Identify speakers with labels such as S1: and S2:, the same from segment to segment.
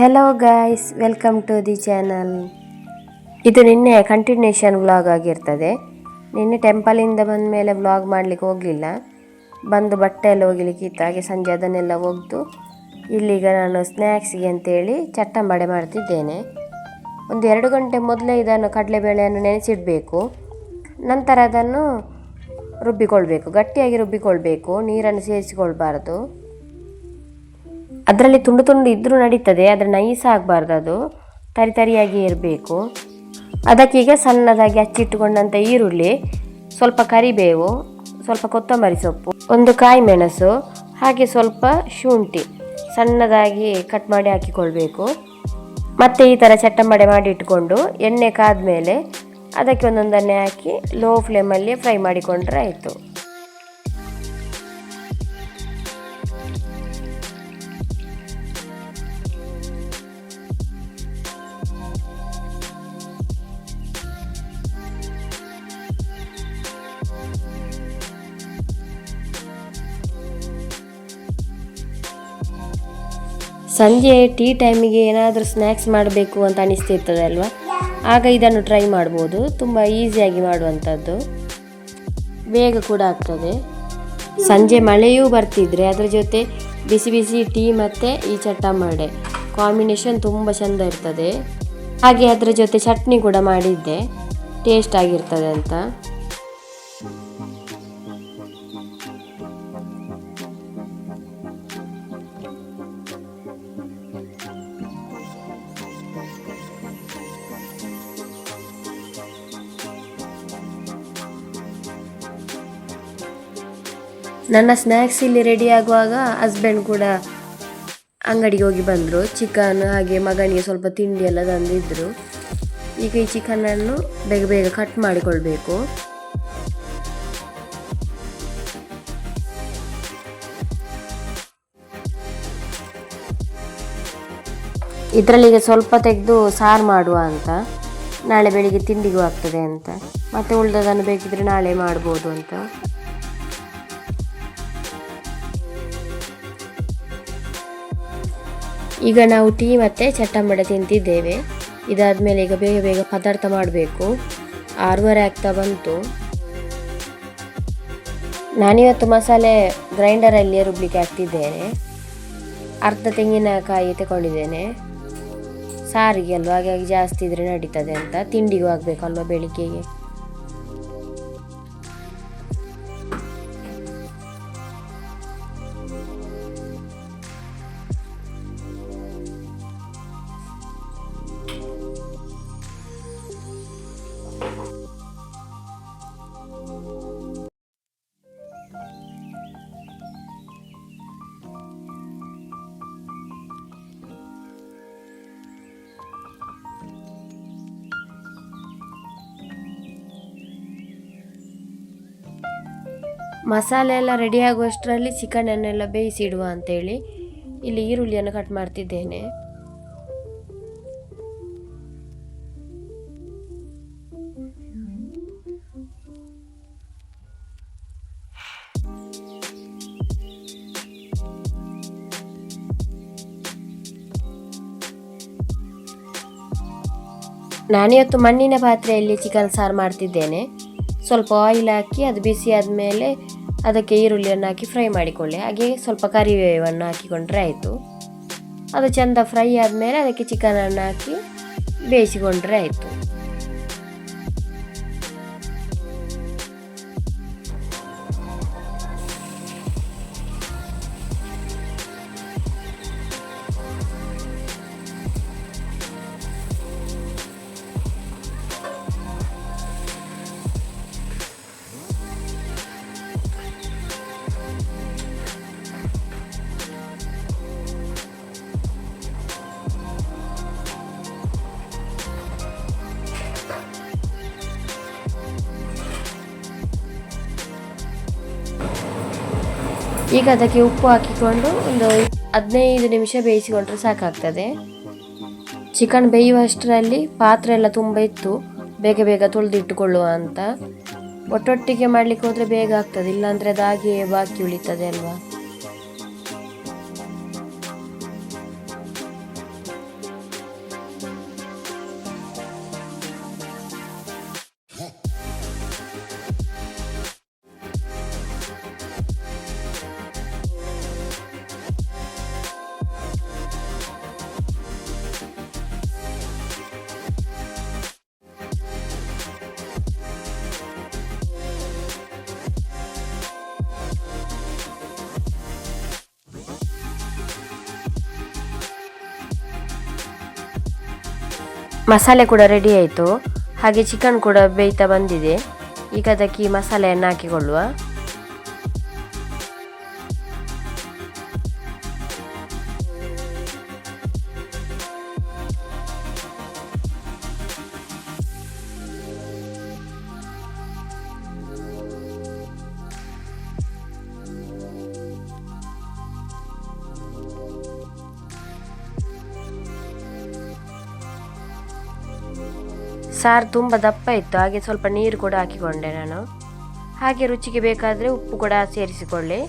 S1: Hello guys welcome to the channel ಇದು ನಿನ್ನೆ continuation vlog ಆಗಿರ್ತದೆ. ನಿನ್ನೆ ಟೆಂಪಲಿಂದ ಬಂದ ಮೇಲೆ ವ್ಲಾಗ್ ಮಾಡಲಿಕ್ಕೆ ಹೋಗಲಿಲ್ಲ. ಬಂದು ಬಟ್ಟೆ ಎಲ್ಲ ಹೋಗ್ಲಿಕ್ಕೆ ಹಾಗೆ ಸಂಜೆ ಅದನ್ನೆಲ್ಲ ಒಗೆದು ಇಲ್ಲೀಗ ನಾನು ಸ್ನ್ಯಾಕ್ಸಿಗೆ ಅಂತೇಳಿ ಚಟ್ಟಂಬಡೆ ಮಾಡ್ತಿದ್ದೇನೆ. ಒಂದು ಎರಡು ಗಂಟೆ ಮೊದಲೇ ಇದನ್ನು ಕಡಲೆಬೇಳೆಯನ್ನು ನೆನೆಸಿಡಬೇಕು. ನಂತರ ಅದನ್ನು ರುಬ್ಬಿಕೊಳ್ಬೇಕು. ಗಟ್ಟಿಯಾಗಿ ರುಬ್ಬಿಕೊಳ್ಬೇಕು. ನೀರನ್ನು ಸೇರಿಸಿಕೊಳ್ಬಾರ್ದು. ಅದರಲ್ಲಿ ತುಂಡು ತುಂಡು ಇದ್ದರೂ ನಡೀತದೆ, ಆದರೆ ನೈಸ್ ಆಗಬಾರ್ದು ಅದು. ತರಿ ತರಿಯಾಗಿ ಇರಬೇಕು ಅದಕ್ಕೀಗ ಸಣ್ಣದಾಗಿ ಹಚ್ಚಿಟ್ಟುಕೊಂಡಂಥ ಈರುಳ್ಳಿ, ಸ್ವಲ್ಪ ಕರಿಬೇವು, ಸ್ವಲ್ಪ ಕೊತ್ತಂಬರಿ ಸೊಪ್ಪು, ಒಂದು ಕಾಯಿ ಮೆಣಸು, ಹಾಗೆ ಸ್ವಲ್ಪ ಶುಂಠಿ ಸಣ್ಣದಾಗಿ ಕಟ್ ಮಾಡಿ ಹಾಕಿಕೊಳ್ಬೇಕು. ಮತ್ತೆ ಈ ಥರ ಚಟ್ಟಂಬಡೆ ಮಾಡಿ ಇಟ್ಕೊಂಡು ಎಣ್ಣೆ ಕಾದ್ಮೇಲೆ ಅದಕ್ಕೆ ಒಂದೊಂದನ್ನೇ ಹಾಕಿ ಲೋ ಫ್ಲೇಮಲ್ಲಿ ಫ್ರೈ ಮಾಡಿಕೊಂಡ್ರೆ ಆಯಿತು. ಸಂಜೆ ಟೀ ಟೈಮಿಗೆ ಏನಾದರೂ ಸ್ನ್ಯಾಕ್ಸ್ ಮಾಡಬೇಕು ಅಂತ ಅನಿಸ್ತಿರ್ತದೆ ಅಲ್ವಾ? ಆಗ ಇದನ್ನು ಟ್ರೈ ಮಾಡ್ಬೋದು. ತುಂಬ ಈಸಿಯಾಗಿ ಮಾಡುವಂಥದ್ದು. ಬೇಗ ಕೂಡ ಆಗ್ತದೆ. ಸಂಜೆ ಮಳೆಯೂ ಬರ್ತಿದ್ರೆ ಅದರ ಜೊತೆ ಬಿಸಿ ಬಿಸಿ ಟೀ ಮತ್ತು ಈ ಚಟ್ಟಂಬಡೆ ಕಾಂಬಿನೇಷನ್ ತುಂಬ ಚೆಂದ ಇರ್ತದೆ. ಹಾಗೆ ಅದರ ಜೊತೆ ಚಟ್ನಿ ಕೂಡ ಮಾಡಿದ್ದೆ. ಟೇಸ್ಟ್ ಆಗಿರ್ತದೆ ಅಂತ. ನನ್ನ ಸ್ನ್ಯಾಕ್ಸ್ ಇಲ್ಲಿ ರೆಡಿ ಆಗುವಾಗ ಹಸ್ಬೆಂಡ್ ಕೂಡ ಅಂಗಡಿಗೆ ಹೋಗಿ ಬಂದರು. ಚಿಕನ್ ಹಾಗೆ ಮಗನಿಗೆ ಸ್ವಲ್ಪ ತಿಂಡಿ ಎಲ್ಲ ತಂದಿದ್ದರು ಈಗ ಈ ಚಿಕನನ್ನು ಬೇಗ ಬೇಗ ಕಟ್ ಮಾಡಿಕೊಳ್ಬೇಕು. ಇದರಲ್ಲಿ ಈಗ ಸ್ವಲ್ಪ ತೆಗೆದು ಸಾರು ಮಾಡುವ ಅಂತ. ನಾಳೆ ಬೆಳಿಗ್ಗೆ ತಿಂಡಿಗೂ ಆಗ್ತದೆ ಅಂತ. ಮತ್ತೆ ಉಳಿದದನ್ನು ಬೇಕಿದ್ರೆ ನಾಳೆ ಮಾಡ್ಬೋದು ಅಂತ. ಈಗ ನಾವು ಟೀ ಮತ್ತು ಚಟ್ಟಂಬಡೆ ತಿಂತಿದ್ದೇವೆ. ಇದಾದಮೇಲೆ ಈಗ ಬೇಗ ಬೇಗ ಪದಾರ್ಥ ಮಾಡಬೇಕು. ಆರೂವರೆ ಆಗ್ತಾ ಬಂತು. ನಾನಿವತ್ತು ಮಸಾಲೆ ಗ್ರೈಂಡರಲ್ಲಿಯೇ ರುಬ್ಲಿಕ್ಕೆ ಹಾಕ್ತಿದ್ದೇನೆ. ಅರ್ಧ ತೆಂಗಿನಕಾಯಿ ತಗೊಂಡಿದ್ದೇನೆ ಸಾರಿಗೆ ಅಲ್ವಾ? ಹಾಗಾಗಿ ಜಾಸ್ತಿ ಇದ್ರೆ ನಡೀತದೆ ಅಂತ ತಿಂಡಿಗೂ ಆಗಬೇಕಲ್ವ ಬೆಳಿಗ್ಗೆಗೆ? ಮಸಾಲೆ ಎಲ್ಲ ರೆಡಿ ಆಗುವಷ್ಟರಲ್ಲಿ ಬೇಯಿಸಿ ಇಡುವ ಅಂತೇಳಿ ಇಲ್ಲಿ ಈರುಳ್ಳಿಯನ್ನು ಕಟ್ ಮಾಡ್ತಿದ್ದೇನೆ. ನಾನಿವತ್ತು ಮಣ್ಣಿನ ಪಾತ್ರೆಯಲ್ಲಿ ಚಿಕನ್ ಸಾರು ಮಾಡ್ತಿದ್ದೇನೆ. ಸ್ವಲ್ಪ ಆಯಿಲ್ ಹಾಕಿ ಅದು ಬಿಸಿ ಆದಮೇಲೆ ಅದಕ್ಕೆ ಈರುಳ್ಳಿಯನ್ನು ಹಾಕಿ ಫ್ರೈ ಮಾಡಿಕೊಳ್ಳಿ. ಹಾಗೆ ಸ್ವಲ್ಪ ಕರಿಬೇವನ್ನು ಹಾಕಿಕೊಂಡ್ರೆ ಆಯಿತು. ಅದು ಚೆಂದ ಫ್ರೈ ಆದಮೇಲೆ ಅದಕ್ಕೆ ಚಿಕನನ್ನು ಹಾಕಿ ಬೇಯಿಸಿಕೊಂಡ್ರೆ ಆಯಿತು. ಈಗ ಅದಕ್ಕೆ ಉಪ್ಪು ಹಾಕಿಕೊಂಡು ಒಂದು ಹದಿನೈದು ನಿಮಿಷ ಬೇಯಿಸಿಕೊಂಡ್ರೆ ಸಾಕಾಗ್ತದೆ. ಚಿಕನ್ ಬೇಯುವಷ್ಟರಲ್ಲಿ ಪಾತ್ರೆ ಎಲ್ಲ ತುಂಬ ಇತ್ತು. ಬೇಗ ಬೇಗ ತೊಳೆದಿಟ್ಟುಕೊಳ್ಳುವ ಅಂತ. ಒಟ್ಟೊಟ್ಟಿಗೆ ಮಾಡಲಿಕ್ಕೆ ಹೋದರೆ ಬೇಗ ಆಗ್ತದೆ, ಇಲ್ಲಾಂದರೆ ಅದಾಗಿಯೇ ಬಾಕಿ ಉಳಿತದೆ ಅಲ್ವಾ? ಮಸಾಲೆ ಕೂಡ ರೆಡಿ ಆಯಿತು. ಹಾಗೆ ಚಿಕನ್ ಕೂಡ ಬೇಯ್ತಾ ಬಂದಿದೆ. ಈಗ ಅದಕ್ಕೆ ಮಸಾಲೆಯನ್ನು ಹಾಕಿಕೊಳ್ಳುವ. ಸಾರು ತುಂಬ ದಪ್ಪ ಇತ್ತು, ಹಾಗೆ ಸ್ವಲ್ಪ ನೀರು ಕೂಡ ಹಾಕಿಕೊಂಡೆ ನಾನು. ಹಾಗೆ ರುಚಿಗೆ ಬೇಕಾದರೆ ಉಪ್ಪು ಕೂಡ ಸೇರಿಸಿಕೊಳ್ಳಿ.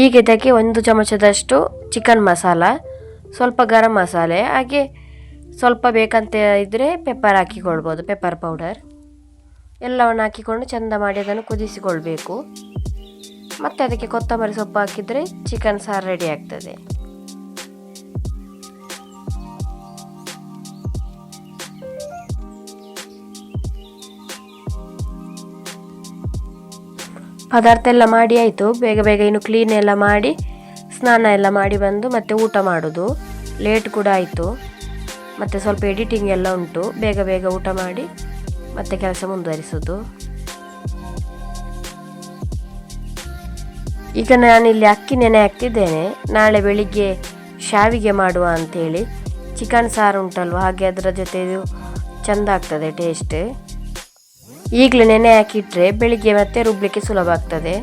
S1: ಈಗ ಇದಕ್ಕೆ ಒಂದು ಚಮಚದಷ್ಟು ಚಿಕನ್ ಮಸಾಲ ಸ್ವಲ್ಪ ಗರಂ ಮಸಾಲೆ ಹಾಗೆ ಸ್ವಲ್ಪ ಬೇಕಂತ ಇದ್ದರೆ ಪೆಪ್ಪರ್ ಹಾಕಿಕೊಳ್ಬೋದು ಪೆಪ್ಪರ್ ಪೌಡರ್ ಎಲ್ಲವನ್ನು ಹಾಕಿಕೊಂಡು ಚೆಂದ ಮಾಡಿ ಅದನ್ನು ಕುದಿಸಿಕೊಳ್ಬೇಕು. ಮತ್ತು ಅದಕ್ಕೆ ಕೊತ್ತಂಬರಿ ಸೊಪ್ಪು ಹಾಕಿದರೆ ಚಿಕನ್ ಸಾರು ರೆಡಿ ಆಗ್ತದೆ. ಪದಾರ್ಥ ಎಲ್ಲ ಮಾಡಿ ಆಯಿತು. ಬೇಗ ಬೇಗ ಇನ್ನು ಕ್ಲೀನ್ ಎಲ್ಲ ಮಾಡಿ, ಸ್ನಾನ ಎಲ್ಲ ಮಾಡಿ ಬಂದು ಮತ್ತೆ ಊಟ ಮಾಡೋದು. ಲೇಟ್ ಕೂಡ ಆಯಿತು. ಮತ್ತು ಸ್ವಲ್ಪ ಎಡಿಟಿಂಗ್ ಎಲ್ಲ ಉಂಟು. ಬೇಗ ಬೇಗ ಊಟ ಮಾಡಿ ಮತ್ತೆ ಕೆಲಸ ಮುಂದುವರಿಸೋದು. ಈಗ ನಾನಿಲ್ಲಿ ಅಕ್ಕಿ ನೆನೆ ಹಾಕ್ತಿದ್ದೇನೆ. ನಾಳೆ ಬೆಳಿಗ್ಗೆ ಶಾವಿಗೆ ಮಾಡುವ ಅಂಥೇಳಿ ಚಿಕನ್ ಸಾರು ಉಂಟಲ್ವ? ಹಾಗೆ ಅದರ ಜೊತೆ ಚೆಂದ ಆಗ್ತದೆ ಟೇಸ್ಟ್ ಈಗಲೇ ನೆನೆ ಹಾಕಿಟ್ರೆ ಬೆಳಿಗ್ಗೆ ಮತ್ತೆ ರುಬ್ಲಿಕ್ಕೆ ಸುಲಭ ಆಗ್ತದೆ.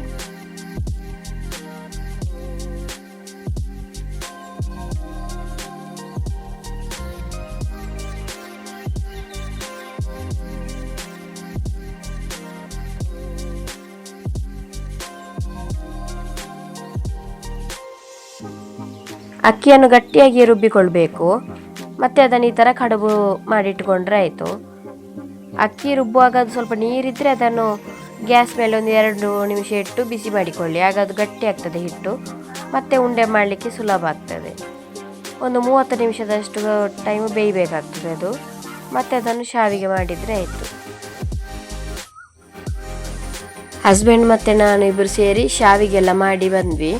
S1: ಅಕ್ಕಿಯನ್ನು ಗಟ್ಟಿಯಾಗಿ ರುಬ್ಬಿಕೊಳ್ಬೇಕು. ಮತ್ತೆ ಅದನ್ನು ಈ ಥರ ಕಡುಬು ಮಾಡಿಟ್ಕೊಂಡ್ರೆ ಆಯಿತು. ಅಕ್ಕಿ ರುಬ್ಬುವಾಗ ಅದು ಸ್ವಲ್ಪ ನೀರಿದ್ದರೆ ಅದನ್ನು ಗ್ಯಾಸ್ ಮೇಲೆ ಒಂದು ಎರಡು ನಿಮಿಷ ಇಟ್ಟು ಬಿಸಿ ಮಾಡಿಕೊಳ್ಳಿ. ಆಗ ಅದು ಗಟ್ಟಿ ಆಗ್ತದೆ ಹಿಟ್ಟು. ಮತ್ತೆ ಉಂಡೆ ಮಾಡಲಿಕ್ಕೆ ಸುಲಭ ಆಗ್ತದೆ. ಒಂದು ಮೂವತ್ತು ನಿಮಿಷದಷ್ಟು ಟೈಮ್ ಬೇಯಬೇಕಾಗ್ತದೆ ಅದು. ಮತ್ತೆ ಅದನ್ನು ಶಾವಿಗೆ ಮಾಡಿದರೆ ಆಯಿತು. ಹಸ್ಬೆಂಡ್ ಮತ್ತು ನಾನು ಇಬ್ಬರು ಸೇರಿ ಶಾವಿಗೆಲ್ಲ ಮಾಡಿ ಬಂದ್ವಿ.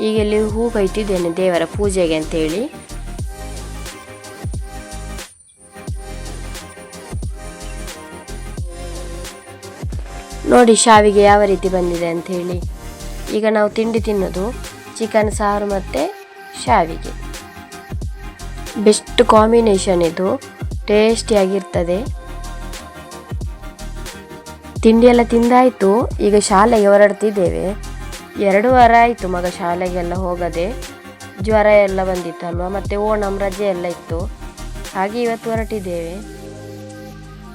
S1: ಈಗೆಲ್ಲಿ ಹೂ ಕೊಯ್ತಿದ್ದೇನೆ ದೇವರ ಪೂಜೆಗೆ ಅಂತೇಳಿ. ನೋಡಿ ಶಾವಿಗೆ ಯಾವ ರೀತಿ ಬಂದಿದೆ ಅಂತ ಹೇಳಿ. ಈಗ ನಾವು ತಿಂಡಿ ತಿನ್ನೋದು ಚಿಕನ್, ಸಾರು ಮತ್ತು ಶಾವಿಗೆ. ಬೆಸ್ಟ್ ಕಾಂಬಿನೇಷನ್ ಇದು. ಟೇಸ್ಟಿಯಾಗಿರ್ತದೆ ತಿಂಡಿ ಎಲ್ಲ ತಿಂದಾಯಿತು. ಈಗ ಶಾಲೆಗೆ ಹೊರಡ್ತಿದ್ದೇವೆ. ಎರಡು ವಾರ ಆಯಿತು ಮಗ ಶಾಲೆಗೆಲ್ಲ ಹೋಗದೆ. ಜ್ವರ ಎಲ್ಲ ಬಂದಿತ್ತಲ್ವ ಮತ್ತು ಓಣಂ, ರಜೆ ಎಲ್ಲ ಇತ್ತು. ಹಾಗೆ ಇವತ್ತು ಹೊರಟಿದ್ದೇವೆ.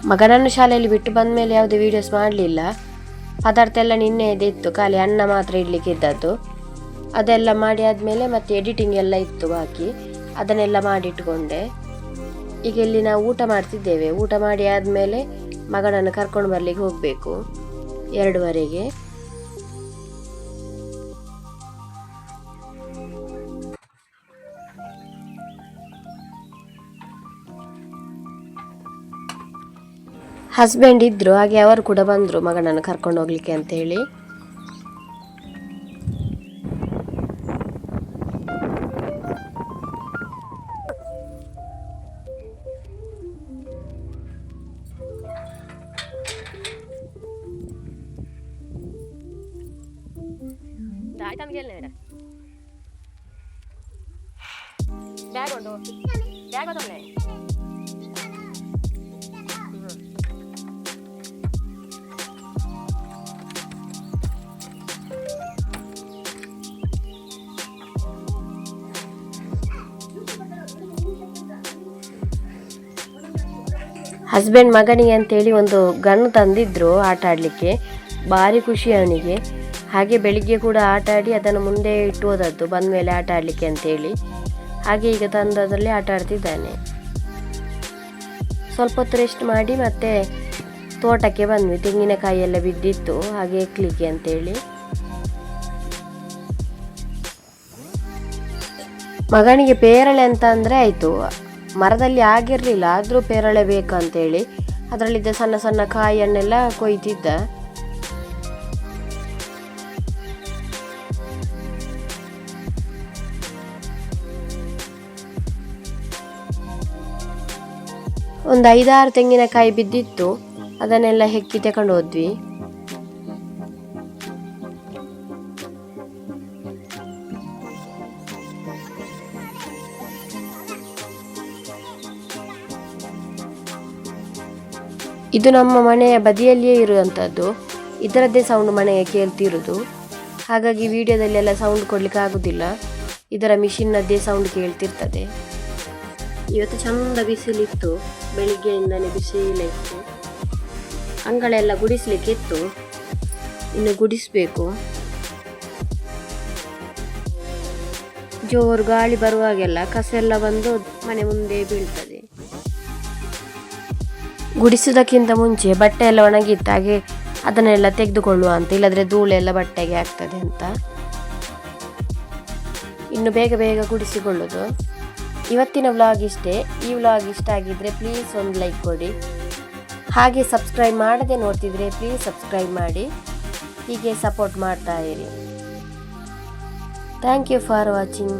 S1: ಮಗನನ್ನು ಶಾಲೆಯಲ್ಲಿ ಬಿಟ್ಟು ಬಂದ ಮೇಲೆ ಯಾವುದೇ ವೀಡಿಯೋಸ್ ಮಾಡಲಿಲ್ಲ. ಪದಾರ್ಥ ಎಲ್ಲ ನಿನ್ನೆ ಇತ್ತು ಖಾಲಿ ಅನ್ನ ಮಾತ್ರ ಇಡ್ಲಿಕ್ಕೆ ಇದ್ದದ್ದು. ಅದೆಲ್ಲ ಮಾಡಿ ಆದಮೇಲೆ ಮತ್ತೆ ಎಡಿಟಿಂಗ್ ಎಲ್ಲ ಇತ್ತು ಬಾಕಿ. ಅದನ್ನೆಲ್ಲ ಮಾಡಿಟ್ಕೊಂಡೆ. ಈಗ ಇಲ್ಲಿ ನಾವು ಊಟ ಮಾಡ್ತಿದ್ದೇವೆ. ಊಟ ಮಾಡಿ ಆದಮೇಲೆ ಮಗನನ್ನು ಕರ್ಕೊಂಡು ಬರಲಿಕ್ಕೆ ಹೋಗಬೇಕು, ಎರಡುವರೆಗೆ. ಹಸ್ಬೆಂಡ್ ಇದ್ರು ಹಾಗೆ ಅವರು ಕೂಡ ಬಂದರು ಮಗನನ್ನು ಕರ್ಕೊಂಡು ಹೋಗ್ಲಿಕ್ಕೆ ಅಂತ ಹೇಳಿ ಬ್ಯಾಗ್ ಬ್ಯಾಗ್ ಹಸ್ಬೆಂಡ್ ಮಗನಿಗೆ ಅಂತೇಳಿ ಒಂದು ಗನ್ ತಂದಿದ್ರು ಆಟ ಆಡಲಿಕ್ಕೆ. ಭಾರಿ ಖುಷಿ ಅವನಿಗೆ. ಹಾಗೆ ಬೆಳಿಗ್ಗೆ ಕೂಡ ಆಟ ಆಡಿ ಅದನ್ನು ಮುಂದೆ ಇಟ್ಟು ಹೋದದ್ದು, ಬಂದ ಮೇಲೆ ಆಟ ಆಡಲಿಕ್ಕೆ ಅಂತೇಳಿ. ಹಾಗೆ ಈಗ ತಂದದಲ್ಲಿ ಆಟ ಆಡ್ತಿದ್ದಾನೆ. ಸ್ವಲ್ಪ ಹೊತ್ತು ರೆಸ್ಟ್ ಮಾಡಿ ಮತ್ತೆ ತೋಟಕ್ಕೆ ಬಂದ್ವಿ. ತೆಂಗಿನಕಾಯಿ ಎಲ್ಲ ಬಿದ್ದಿತ್ತು, ಹಾಗೆ ಎಕ್ಲಿಕ್ಕೆ ಅಂತೇಳಿ. ಮಗನಿಗೆ ಪೇರಳೆ ಅಂತ ಅಂದರೆ ಆಯಿತು. ಮರದಲ್ಲಿ ಆಗಿರಲಿಲ್ಲ, ಆದರೂ ಪೇರಳೆ ಬೇಕಂತೇಳಿ ಅದರಲ್ಲಿದ್ದ ಸಣ್ಣ ಸಣ್ಣ ಕಾಯಿಯನ್ನೆಲ್ಲ ಕೊಯ್ತಿದ್ದ. ಒಂದು ಐದಾರು ತೆಂಗಿನಕಾಯಿ ಬಿದ್ದಿತ್ತು, ಅದನ್ನೆಲ್ಲ ಹೆಕ್ಕಿ ತಗೊಂಡು ಹೋದ್ವಿ ಇದು ನಮ್ಮ ಮನೆಯ ಬದಿಯಲ್ಲಿಯೇ ಇರುವಂಥದ್ದು. ಇದರದ್ದೇ ಸೌಂಡ್ ಮನೆಗೆ ಕೇಳ್ತಿರೋದು. ಹಾಗಾಗಿ ವಿಡಿಯೋದಲ್ಲೆಲ್ಲ ಸೌಂಡ್ ಕೊಡ್ಲಿಕ್ಕೆ ಆಗೋದಿಲ್ಲ. ಇದರ ಮಿಷಿನ್ನದ್ದೇ ಸೌಂಡ್ ಕೇಳ್ತಿರ್ತದೆ. ಇವತ್ತು ಚಂದ ಬಿಸಿಲಿತ್ತು. ಬೆಳಿಗ್ಗೆಯಿಂದನೇ ಬಿಸಿಲ ಇತ್ತು. ಅಂಗಳೆಲ್ಲ ಗುಡಿಸ್ಲಿಕ್ಕೆ ಇತ್ತು. ಇನ್ನು ಗುಡಿಸ್ಬೇಕು. ಜೋರು ಗಾಳಿ ಬರುವಾಗೆಲ್ಲ ಕಸ ಎಲ್ಲ ಬಂದು ಮನೆ ಮುಂದೆ ಬೀಳ್ತದೆ. ಗುಡಿಸುವುದಕ್ಕಿಂತ ಮುಂಚೆ ಬಟ್ಟೆ ಎಲ್ಲ ಒಣಗಿತ್ತು ಹಾಗೆ ಅದನ್ನೆಲ್ಲ ತೆಗೆದುಕೊಳ್ಳುವ ಅಂತ, ಇಲ್ಲದ್ರೆ ಧೂಳೆಲ್ಲ ಬಟ್ಟೆಗೆ ಆಗ್ತದೆ ಅಂತ. ಇನ್ನು ಬೇಗ ಬೇಗ ಗುಡಿಸಿಕೊಳ್ಳೋದು ಇವತ್ತಿನ ವ್ಲಾಗ್ ಇಷ್ಟೇ. ಈ ವ್ಲಾಗ್ ಇಷ್ಟ ಆಗಿದ್ರೆ ಪ್ಲೀಸ್ ಒಂದು ಲೈಕ್ ಕೊಡಿ. ಹಾಗೆ ಸಬ್ಸ್ಕ್ರೈಬ್ ಮಾಡದೆ ನೋಡ್ತಿದ್ರೆ ಪ್ಲೀಸ್ ಸಬ್ಸ್ಕ್ರೈಬ್ ಮಾಡಿ. ಹೀಗೆ ಸಪೋರ್ಟ್ ಮಾಡ್ತಾ ಇರಿ. Thank you for watching